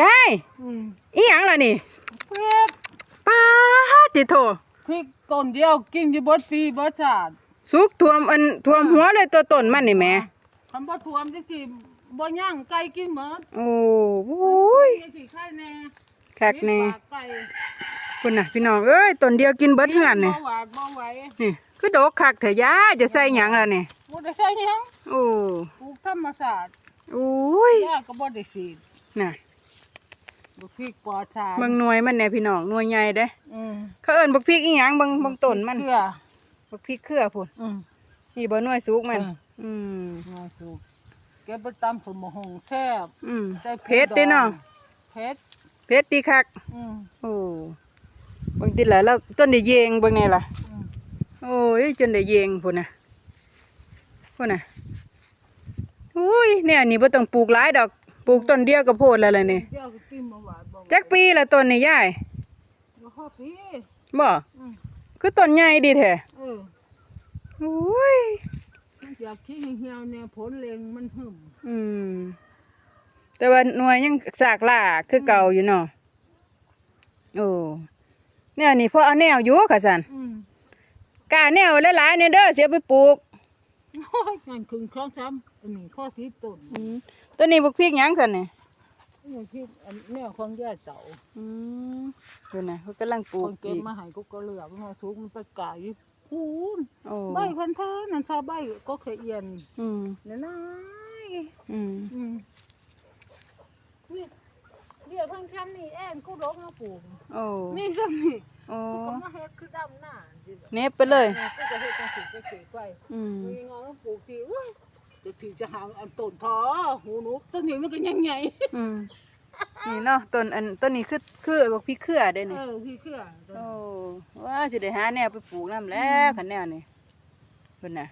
ยายอืมอีหยังล่ะนี่พริกป้าดติโถพริกต้นเดียวกินอยู่เบิดปีเบิดชาติสุกท่วมอันท่วมหัวเลยตัวต้นมันนี่แหม่คำบ่ท่วมจังซี่บ่ย่างไก่กินหมดโอ้โหยจังซี่ไข่แน่คักแน่มีปากไก่คุณน่ะพี่น้องเอ้ยต้นเดียวกินเบิดเฮือนนี่บ่หวาดบ่ไหวนี่คือดอกคักเถอะยายจะใส่หยังล่ะนี่บ่ได้ใส่หยังโอ้ปลูกธรรมชาติโอ้ยย่าก็บ่ได้ฉีดน่ะ บ่พริกปลอดสารเบิ่งหน่วยมันแน่พี่น้องหน่วยใหญ่เด้ อืมเขาเอิ้นบักพริกอีหยังเบิ่งเบิ่งต้นมันเชื่อบักพริกเครือพุ่นอืม นี่บ่หน่วยสุกมันอืมอืมน่าสูเก็บไปตำสมหงแซ่บอืมใส่เผ็ดเด้เนาะเผ็ดเผ็ดดีคัก อืม โอ้เบิ่งติดแล้วแล้วต้นได้เยงเบิ่งแน่ล่ะ อืม โอ้ยจนได้เยงพุ่นน่ะพุ่นน่ะอุ้ยเนี่ยนี่บ่ต้องปลูกหลายดอก ปลูกต้นเดียวก็โพดแล้วล่ะนี่เจ้าก็กินมาหวานบ่ จักปีละต้นนี่ยายบ่ฮอดปีบ่อืมคือต้นใหญ่ดีแท้เออโอ้ยมันอยากขี้เหี่ยวๆแนวผลเลงมันหึมอืม แต่ว่าหน่วยยังสากล่าคือเก่าอยู่เนาะโอ้แนวนี้พอเอาแนวอยู่ค่ะสันอืมกาแนวหลายๆเนี่ยเด้อเสียไปปลูกโอ้ยงานครึ่งครั้งซ้ำอันนี้ข้อสีต้นอืมตัวนี้บักพริกหยังสันนี่อั นนี้ที่อันแนวของย่าเต่าอืมดูนะเขากำลังปลูคกนเก็บอีกมาให้ก็ก็เหลือกมาสูงมันไปไก่พูนโอ้ใบพันธะนั่นซาใบก็เคยเอียนอืมนั่นนะอืมอืมนี่เดี๋ยวเพิ่งทำนี่แอนกูรกมาปลูกโอ้นี่ซ้ำนี่โอ้กูก็มาเฮ็ดคือดำหน้าดิเน็บไปเลย กูก็เฮ็ดจังสิจะเก๋ไว้ อืม มีงอมาปลูกที่อุ้ย จะถือจะหางอันต้นทอหูหนูต้นนี้มันก็ยังใหญ่อืมนี่เนาะต้นอันต้นนี้คือคือบักพริกเครือเด้เอนี่อพี่เครือโอ้ว่าสิได้หาแนวไปปลูกน้ำแล้วคันแนวนี่เพิ่นน่ะ